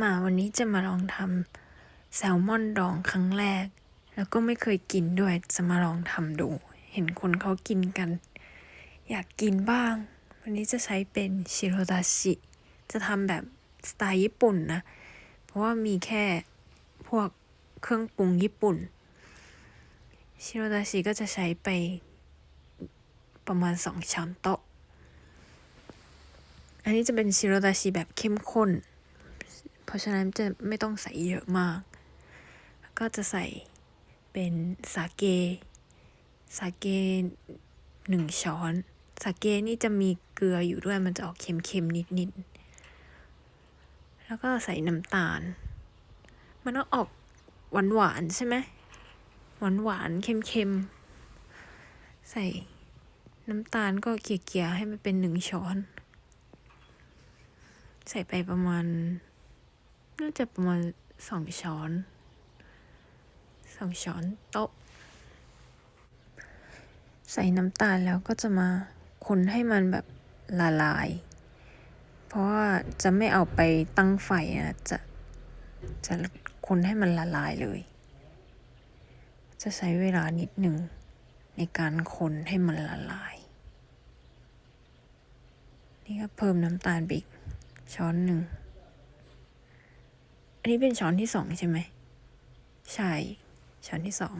มาวันนี้จะมาลองทำแซลมอนดองครั้งแรก แล้วก็ไม่เคยกินด้วยจะมาลองทำดู เห็นคนเขากินกัน อยากกินบ้าง วันนี้จะใช้เป็นชิโรดาชิจะทำแบบสไตล์ญี่ปุ่นนะ เพราะว่ามีแค่พวกเครื่องปรุงญี่ปุ่น ชิโรดาชิก็จะใช้ไปประมาณสองช้อนโต๊ะ อันนี้จะเป็นชิโรดาชิแบบเข้มข้น ราะฉะนั้นจะไม่ต้องใส่เยอะมาก ก็จะใส่เป็นสาเก สาเกหนึ่งช้อน สาเกนี่จะมีเกลืออยู่ด้วยมันจะออกเค็มๆนิดๆ แล้วก็ใส่น้ำตาล มันต้องออกหวานๆใช่ไหมหวานๆเค็มๆ ใส่น้ำตาลก็เกลี่ยๆให้มันเป็นหนึ่งช้อน ใส่ไปประมาณ น่าจะประมาณสองช้อนสองช้อนโต๊ะ ใส่น้ำตาลแล้วก็จะมาคนให้มันแบบละลาย เพราะว่าจะไม่เอาไปตั้งไฟนะจะจะคนให้มันละลายเลย จะใช้เวลานิดหนึ่งในการคนให้มันละลาย นี่ก็เพิ่มน้ำตาลไปอีกช้อนหนึ่ง อันนี้เป็นช้อนที่สองใช่ไหม ใช่ ช้อนที่สอง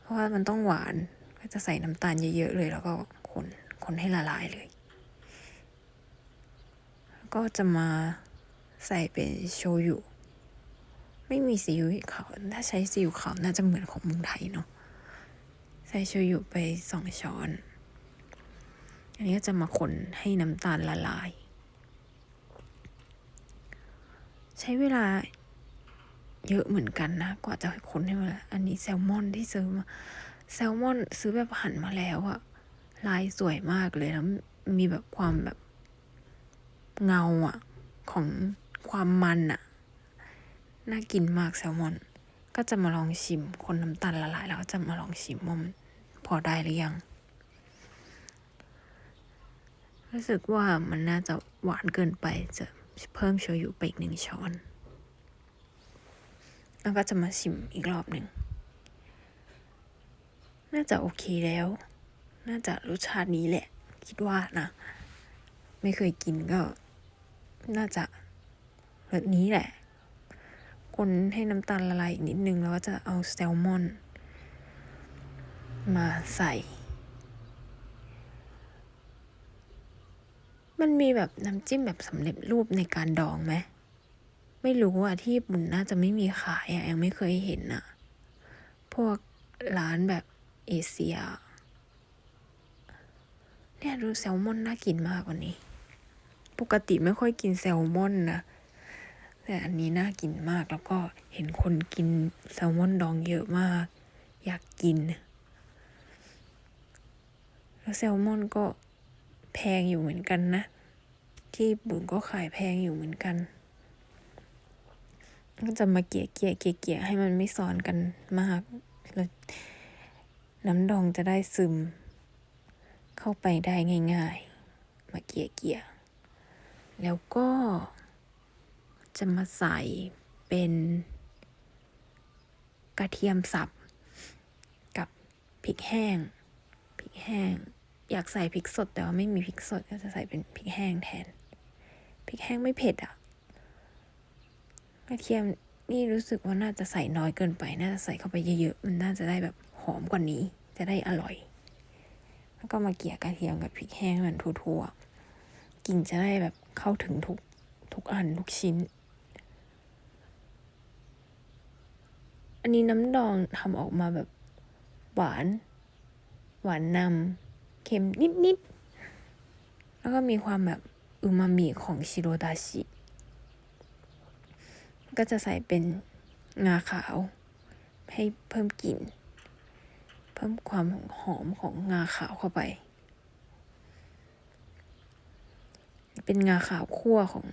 เพราะว่ามันต้องหวาน ก็จะใส่น้ำตาลเยอะๆเลย แล้วก็คนคนให้ละลายเลยแล้วก็จะมาใส่เป็นโชยุ ไม่มีซีอิ๊วขาว ถ้าใช้ซีอิ๊วขาวน่าจะเหมือนของเมืองไทยเนาะ ใส่โชยุไปสองช้อน อันนี้ก็จะมาคนให้น้ำตาลละลาย ใช้เวลาเยอะเหมือนกันนะ กว่าจะคนให้มันละอันนี้แซลมอนที่ซื้อมา แซลมอนซื้อแบบหั่นมาแล้วอะลายสวยมากเลยแล้วมีแบบความแบบเงาอะของความมันอะน่ากินมากแซลมอน ก็จะมาลองชิม คนน้ำตาลละลายแล้วก็จะมาลองชิมว่ามันพอได้หรือยัง รู้สึกว่ามันน่าจะหวานเกินไปจะ เพิ่มโชยุไปอีกหนึ่งช้อน แล้วก็จะมาชิมอีกรอบหนึ่ง น่าจะโอเคแล้ว น่าจะรสชาตินี้แหละ คิดว่านะ ไม่เคยกินก็ น่าจะแบบนี้แหละ คนให้น้ำตาลละลายอีกนิดนึง แล้วก็จะเอาแซลมอน มาใส่ มันมีแบบน้ำจิ้มแบบสำเร็จรูปในการดองไหม ไม่รู้อะที่ญี่ปุ่นน่าจะไม่มีขายอะยังไม่เคยเห็นอะ พวกร้านแบบเอเชีย เนี่ยดูแซลมอนน่ากินมากกว่านี้ ปกติไม่ค่อยกินแซลมอนนะ แต่อันนี้น่ากินมากแล้วก็เห็นคนกินแซลมอนดองเยอะมาก อยากกิน แล้วแซลมอนก็ แพงอยู่เหมือนกันนะ ที่ญี่ปุ่นก็ขายแพงอยู่เหมือนกัน ก็จะมาเกี่ยเกี่ยเกี่ยเกี่ยให้มันไม่ซ้อนกันมากแล้วน้ำดองจะได้ซึม เข้าไปได้ง่ายๆ มาเกี่ยเกี่ยแล้วก็จะมาใส่เป็นกระเทียมสับ กับพริกแห้ง พริกแห้ง อยากใส่พริกสดแต่ว่าไม่มีพริกสดก็จะใส่เป็นพริกแห้งแทนพริกแห้งไม่เผ็ดอะกระเทียมนี่รู้สึกว่าน่าจะใส่น้อยเกินไป น่าจะใส่เข้าไปเยอะๆ มันน่าจะได้แบบหอมกว่านี้ จะได้อร่อย แล้วก็มาเกี่ยกระเทียมกับพริกแห้งให้มันทั่วๆกลิ่นจะได้แบบเข้าถึงทุกทุกอันทุกชิ้น อันนี้น้ำดองทำออกมาแบบหวาน หวานนำ ค็มนิดๆ แล้วก็มีความแบบอูมามิของชิโรดาชิก็จะใส่เป็นงาขาว ให้เพิ่มกลิ่น เพิ่มความหอมของงาขาวเข้าไป เป็นงาขาวคั่วของ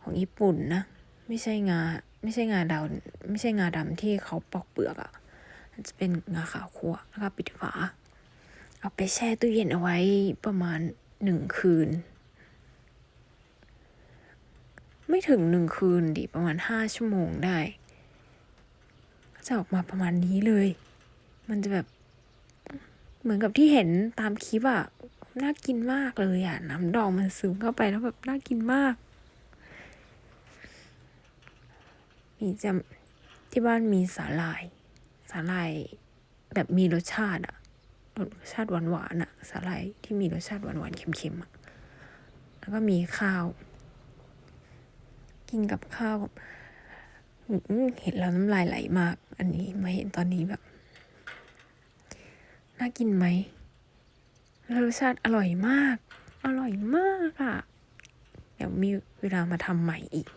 ของญี่ปุ่นนะ ไม่ใช่งาไม่ใช่งาดำไม่ใช่งาดำที่เขาปอกเปลือกอะ่ะมันจะเป็นงาขาวคั่วแล้วก็ปิดฝา เอาไปแช่ตู้เย็นเอาไว้ประมาณหนึ่งคืน ไม่ถึงหนึ่งคืนดิประมาณห้าชั่วโมงได้ก็จะออกมาประมาณนี้เลย มันจะแบบเหมือนกับที่เห็นตามคลิปอะน่ากินมากเลยอะน้ำดองมันซึมเข้าไปแล้วแบบน่ากินมาก มีจะที่บ้านมีสาหร่าย สาหร่ายแบบมีรสชาติอะ รสชาติหวานหวานอะสาหร่ายที่มีรสชาติหวานหวานๆเค็มๆอะแล้วก็มีข้าว กินกับข้าวอื้อหือเห็นแล้วน้ำลายไหลมาก อันนี้มาเห็นตอนนี้แบบน่ากินไหมแล้วรสชาติอร่อยมาก อร่อยมากอะ่ะ เดี๋ยวมีเวลามาทำใหม่อีก